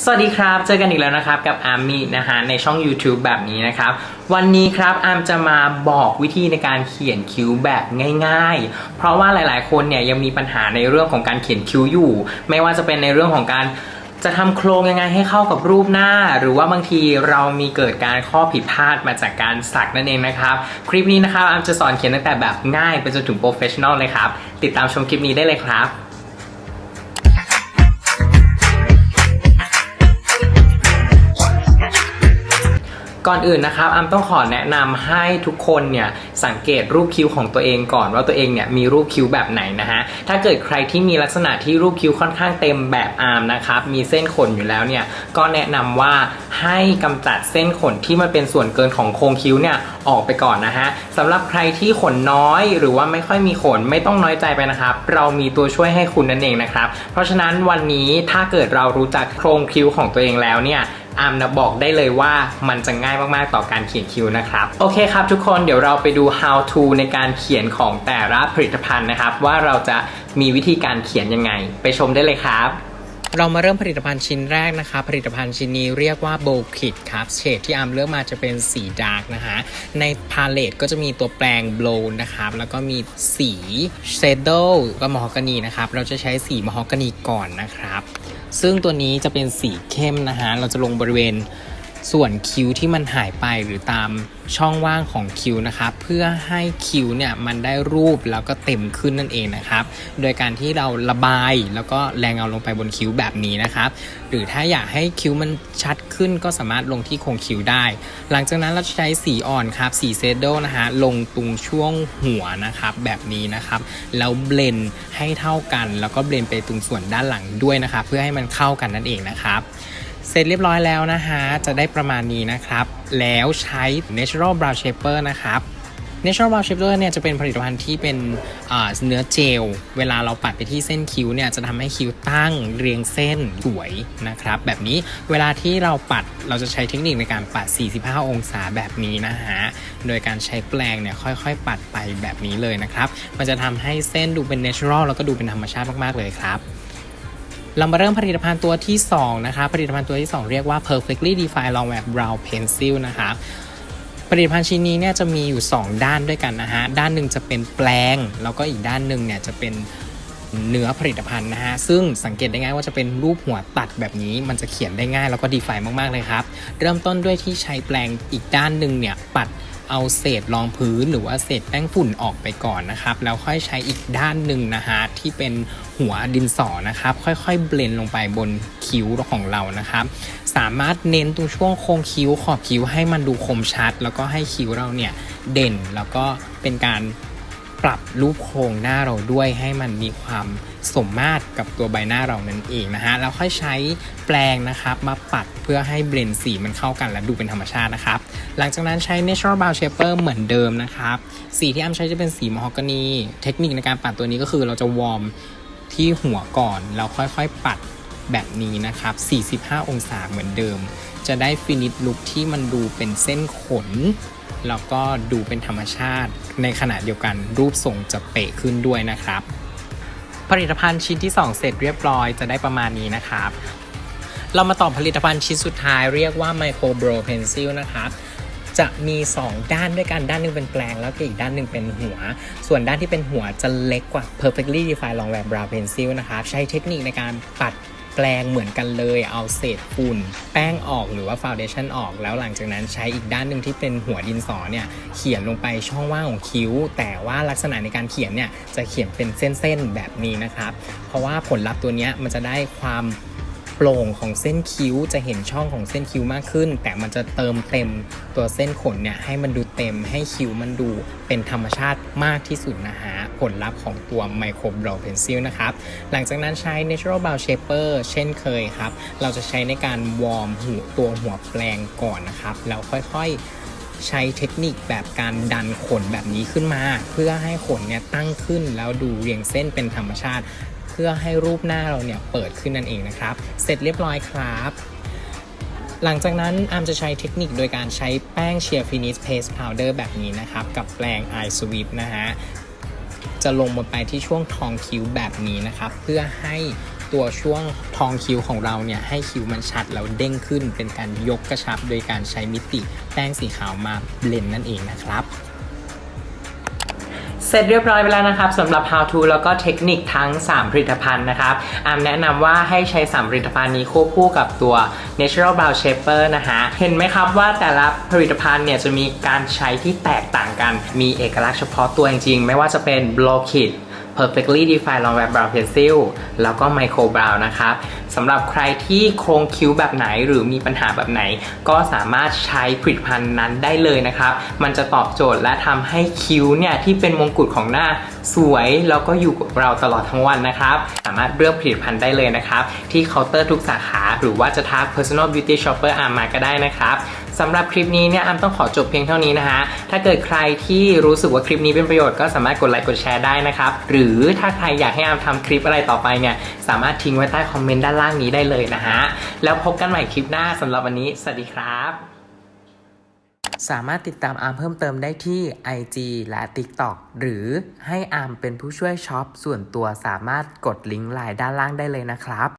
สวัสดีครับ เจอกันอีกแล้วนะครับกับอาร์มี่นะฮะในช่อง YouTube แบบนี้นะครับ วันนี้ครับอาร์มจะมาบอกวิธีในการเขียนคิ้วแบบง่าย ๆ เพราะว่าหลายๆ คนเนี่ยยังมีปัญหาในเรื่องของการเขียนคิ้วอยู่ ไม่ว่าจะเป็นในเรื่องของการจะทำโครงยังไงให้เข้ากับรูปหน้า หรือว่าบางทีเรามีเกิดการข้อผิดพลาดมาจากการสักนั่นเองนะครับ คลิปนี้นะครับอาร์มจะสอนเขียนตั้งแต่แบบง่ายไปจนถึงโปรเฟชชั่นอลเลยครับ ติดตามชมคลิปนี้ได้เลยครับ ก่อนอื่นนะครับอัมต้องขอแนะนำให้ทุกคนเนี่ยสังเกตรูปคิ้วของตัวเองก่อนว่าตัวเองเนี่ยมีรูปคิ้วแบบไหนนะฮะถ้าเกิดใครที่มีลักษณะที่รูปคิ้วค่อนข้างเต็มแบบอาร์มนะครับมีเส้นขนอยู่แล้วเนี่ยก็แนะนำว่าให้กำจัดเส้นขนที่มันเป็นส่วนเกินของโครงคิ้วเนี่ยออกไปก่อนนะฮะสำหรับใครที่ขนน้อยหรือว่าไม่ค่อยมีขนไม่ต้องน้อยใจไปนะครับ เรามีตัวช่วยให้คุณนั่นเองนะครับ เพราะฉะนั้นวันนี้ถ้าเกิดเรารู้จักโครงคิ้วของตัวเองแล้วเนี่ย อาร์มนะบอกได้เลยว่ามันจะง่ายมากๆต่อการเขียนคิ้วนะครับ โอเคครับทุกคนเดี๋ยวเราไปดู how to ในการเขียนของแต่ละผลิตภัณฑ์นะครับ ว่าเราจะมีวิธีการเขียนยังไง ไปชมได้เลยครับเรามาเริ่มผลิตภัณฑ์ชิ้นแรกนะคะ ผลิตภัณฑ์ชิ้นนี้เรียกว่า b o w Kit ครับเฉดที่อาร์มเลือกมาจะเป็นสีดาร์กนะคะในพาเลตก็จะมีตัวแปรง Blow นะครับแล้วก็มีสี Shadow ก็มอฮอกานีนะครับเราจะใช้สีมอฮอกานีก่อนนะครับ ซึ่งตัวนี้จะเป็นสีเข้มนะฮะเราจะลงบริเวณ ส่วนคิ้วที่มันหายไปหรือตามช่องว่างของคิ้วนะครับเพื่อให้คิ้วเนี่ยมันได้รูปแล้วก็เต็มขึ้นนั่นเองนะครับ โดยการที่เราระบายแล้วก็แรงเอาลงไปบนคิ้วแบบนี้นะครับ หรือถ้าอยากให้คิ้วมันชัดขึ้นก็สามารถลงที่โครงคิ้วได้ หลังจากนั้นเราจะใช้สีอ่อนครับสีเซดโดนะฮะลงตรงช่วงหัวนะครับแบบนี้นะครับแล้วเบลนให้เท่ากัน แล้วก็เบลนไปตรงส่วนด้านหลังด้วยนะครับเพื่อให้มันเข้ากันนั่นเองนะครับ เสร็จเรียบร้อยแล้วนะฮะจะได้ประมาณนี้นะครับ แล้วใช้ Natural Brow Shaper นะครับ Natural Brow Shaper เนี่ยจะเป็นผลิตภัณฑ์ที่เป็นเนื้อเจล เวลาเราปัดไปที่เส้นคิ้วเนี่ยจะทำให้คิ้วตั้งเรียงเส้นสวยนะครับ แบบนี้เวลาที่เราปัดเราจะใช้เทคนิคในการปัด 45 องศาแบบนี้นะฮะ โดยการใช้แปรงเนี่ยค่อยๆ ปัดไปแบบนี้เลยนะครับ มันจะทำให้เส้นดูเป็น natural แล้วก็ดูเป็นธรรมชาติมากๆเลยครับ เรามาเริ่มผลิตภัณฑ์ตัวที่ 2 นะคะ ผลิตภัณฑ์ตัวที่ 2 เรียกว่า perfectly defined long wear brow pencil นะคะผลิตภัณฑ์ชิ้นนี้เนี่ยจะมีอยู่ 2 ด้านด้วยกันนะฮะ ด้านหนึ่งจะเป็นแปลง แล้วก็อีกด้านหนึ่งเนี่ยจะเป็นเนื้อผลิตภัณฑ์นะฮะ ซึ่งสังเกตได้ง่ายว่าจะเป็นรูปหัวตัดแบบนี้ มันจะเขียนได้ง่ายแล้วก็ดีไฟมากๆเลยครับ เริ่มต้นด้วยที่ใช้แปลงอีกด้านหนึ่งเนี่ยปัด เอาเศษรองพื้นหรือว่าเศษแป้งฝุ่นออกไปก่อนนะครับ แล้วค่อยใช้อีกด้านหนึ่งนะฮะที่เป็นหัวดินสอนะครับ ค่อยๆ เบลนลงไปบนคิ้วของเรานะครับ สามารถเน้นตรงช่วงโค้งคิ้วขอบคิ้วให้มันดูคมชัด แล้วก็ให้คิ้วเราเนี่ยเด่นแล้วก็เป็นการ ปรับรูปโครงหน้าเราด้วยให้มันมีความสมมาตรกับตัวใบหน้าเรานั่นเองนะฮะแล้วค่อยใช้แปรงนะครับมาปัดเพื่อให้เบลนด์สีมันเข้ากันและดูเป็นธรรมชาตินะครับ หลังจากนั้นใช้ Natural Brow Shaper เหมือนเดิมนะครับ สีที่อ้ำใช้จะเป็นสีมอฮอกานี เทคนิคในการปัดตัวนี้ก็คือเราจะวอร์มที่หัวก่อน แล้วค่อยๆปัดแบบนี้นะครับ 45 องศาเหมือนเดิม จะได้ฟินิชลุคที่มันดูเป็นเส้นขน แล้วก็ดูเป็นธรรมชาติ ในขณะเดียวกันรูปทรงจะเป๊ะขึ้นด้วยนะครับ ผลิตภัณฑ์ชิ้นที่ 2 เสร็จเรียบร้อยจะได้ประมาณนี้นะครับ เรามาต่อผลิตภัณฑ์ชิ้นสุดท้ายเรียกว่า Micro Bro Pencil นะครับจะมี 2 ด้านด้วยกันด้านหนึงเป็นแปลง แล้วก็อีกด้านหนึ่งเป็นหัว ส่วนด้านที่เป็นหัวจะเล็กกว่า Perfectly Defined Long Wear Brow Pencil นะครับ ใช้เทคนิคในการปัด แปลงเหมือนกันเลย เอาเศษฝุ่น แป้งออกหรือว่าฟาวเดชั่นออก แล้วหลังจากนั้นใช้อีกด้านหนึ่งที่เป็นหัวดินสอเนี่ยเขียนลงไปช่องว่างของคิ้ว แต่ว่าลักษณะในการเขียนเนี่ยจะเขียนเป็นเส้นๆแบบนี้นะครับ เพราะว่าผลลัพธ์ตัวเนี้ยมันจะได้ความโปร่งของเส้นคิ้วจะเห็นช่องของเส้นคิ้วมากขึ้น แต่มันจะเติมเต็มตัวเส้นขนเนี่ยให้มันดูเต็มให้คิ้วมันดูเป็นธรรมชาติมากที่สุดนะฮะ ผลลัพธ์ของตัว Micro Brow Pencil นะครับ หลังจากนั้นใช้ Natural Brow Shaper เช่นเคยครับ เราจะใช้ในการวอร์มหัวตัวหัวแปลงก่อนนะครับ แล้วค่อยๆใช้เทคนิคแบบการดันขนแบบนี้ขึ้นมา เพื่อให้ขนเนี่ยตั้งขึ้นแล้วดูเรียงเส้นเป็นธรรมชาติ เพื่อให้รูปหน้าเราเนี่ยเปิดขึ้นนั่นเองนะครับ เสร็จเรียบร้อยครับ หลังจากนั้นอาร์มจะใช้เทคนิคโดยการใช้แป้งเชียร์ฟินิชเพสพาวเดอร์แบบนี้นะครับ กับแปรงไอสวิปนะฮะจะลงบนไปที่ช่วงทองคิ้วแบบนี้นะครับ เพื่อให้ตัวช่วงทองคิ้วของเราเนี่ยให้คิ้วมันชัดแล้วเด้งขึ้น เป็นการยกกระชับโดยการใช้มิติแป้งสีขาวมาเบลนนั่นเองนะครับ เสร็จเรียบร้อยไปแล้วนะครับสำหรับ how to แล้วก็เทคนิคทั้ง 3 ผลิตภัณฑ์นะครับอามแนะนำว่าให้ใช้ 3 ผลิตภัณฑ์นี้ควบคู่กับตัว natural brow shaper นะฮะ เห็นไหมครับว่าแต่ละผลิตภัณฑ์เนี่ยจะมีการใช้ที่แตกต่างกัน มีเอกลักษณ์เฉพาะตัวจริงๆ ไม่ว่าจะเป็น blow kit perfectly defined long wear brow pencil แล้วก็ micro brow นะครับสำหรับใครที่โครงคิ้วแบบไหนหรือมีปัญหาแบบไหน ก็สามารถใช้ผลิตภัณฑ์นั้นได้เลยนะครับ มันจะตอบโจทย์และทำให้คิ้วเนี่ยที่เป็นมงกุฎของหน้าสวยแล้วก็อยู่กับเราตลอดทั้งวันนะครับ สามารถเลือกผลิตภัณฑ์ได้เลยนะครับ ที่เคาน์เตอร์ทุกสาขา หรือว่าจะทัก personal beauty shopper อาร์มมาก็ได้นะครับ สำหรับคลิปนี้เนี่ยอามต้องขอจบเพียงเท่านี้นะฮะ ถ้าเกิดใครที่รู้สึกว่าคลิปนี้เป็นประโยชน์ก็สามารถกดไลค์กดแชร์ได้นะครับ หรือถ้าใครอยากให้อามทำคลิปอะไรต่อไปเนี่ยสามารถทิ้งไว้ใต้คอมเมนต์ด้านล่างนี้ได้เลยนะฮะ แล้วพบกันใหม่คลิปหน้าสำหรับวันนี้ สวัสดีครับ สามารถติดตามอาร์มเพิ่มเติมได้ที่ IG และ TikTok หรือให้อาร์มเป็นผู้ช่วยช็อปส่วนตัวสามารถกดลิงก์ไลน์ด้านล่างได้เลยนะครับ